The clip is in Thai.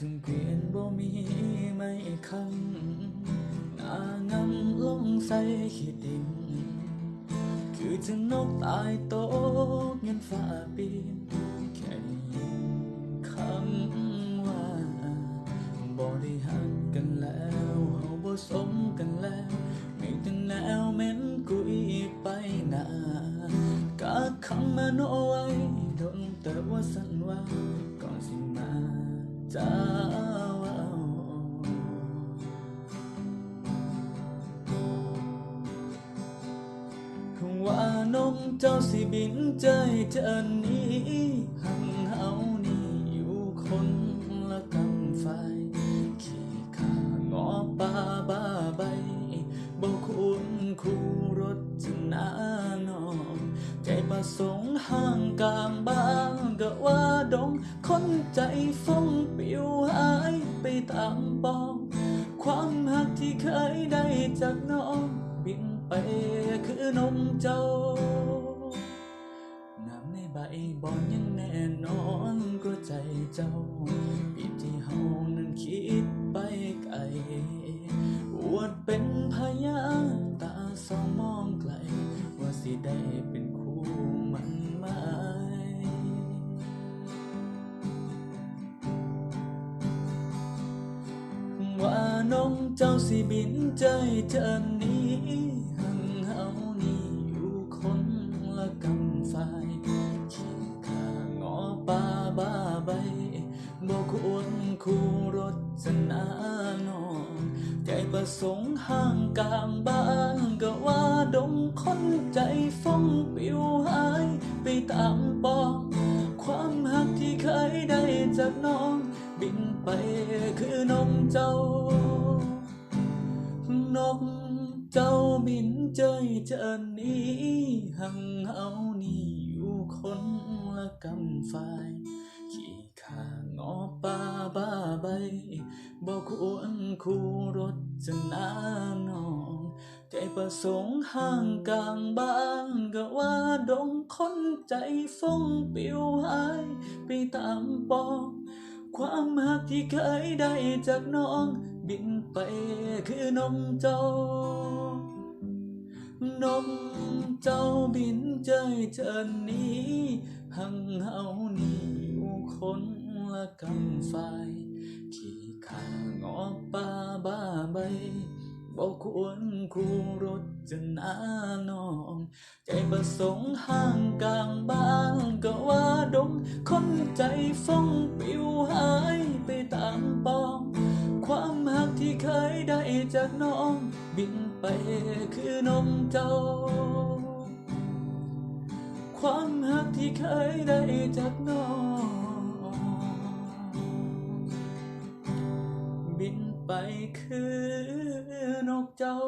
ถึงเปลี่ยนบ่มีไม่คำหน้างำลงใส่ขีดดิน คือถึงนกตายโตกเงินฟ้าปีนแค่ได้ยินคำว่าบ่ได้หักกันแล้วเฮาบ่สมกันแล้วไม่ถึงแนวเหม็นกุยไปหนากะคำมาโนไว้โดนแต่ว่าสันว่า ว่านมเจ้าสิบินใจเธอนี้หังเฮานี่อยู่คนละกำไฟขี่ขางอป่าบ้าใบบ่คุ้นคู่รถจะนานองใจประสงค์ห่างกลางบ้างก็ว่าดง คนใจฟงปิวหายไปตามปอง ความหักที่เคยได้จากน้อง บินไปคือนมเจ้า น้ำในใบบอนยังแน่นอนก็ใจเจ้าปีที่เฮานั้นคิดไป น้องเจ้าสิบินใจเธอนี้หังเฮานี่อยู่คนละกำฝ่ายขี่ข้างอป่าบ้าใบบ่ควรคู่รถจะนานองใจประสงค์ห่างกลางบ้านก็ว่าดงคนใจฟงปิวหายไปตามปอง ความหักที่เคยได้จากน้อง บินไปคือนมเจ้า นกเจ้าบินเจยเจอนี้หังเฮานี่อยู่คนละกำฝ่ายขี่ข้างอป่าบ้าใบบอกควรคู่รถจะนานองใจประสงค์ห่างกลางบ้านก็ว่าดงคนใจฟงปิวหา ตามปอง ความหักที่เคยได้จากน้อง บินไปคือนมเจ้านมเจ้าบินใจเจอนี้หังเฮานี่อยู่คนละกำฝ่ายขี่ข้างออกป่าบ้าใบบอกควรคู่รถจะนานอง ใจประสงค์ห่างกลางบ้าน ใจฟงปิวหายไปตามปอง ความหักที่เคยได้จากน้อง บินไปคือนมเจ้า ความหักที่เคยได้จากน้อง บินไปคือนกเจ้า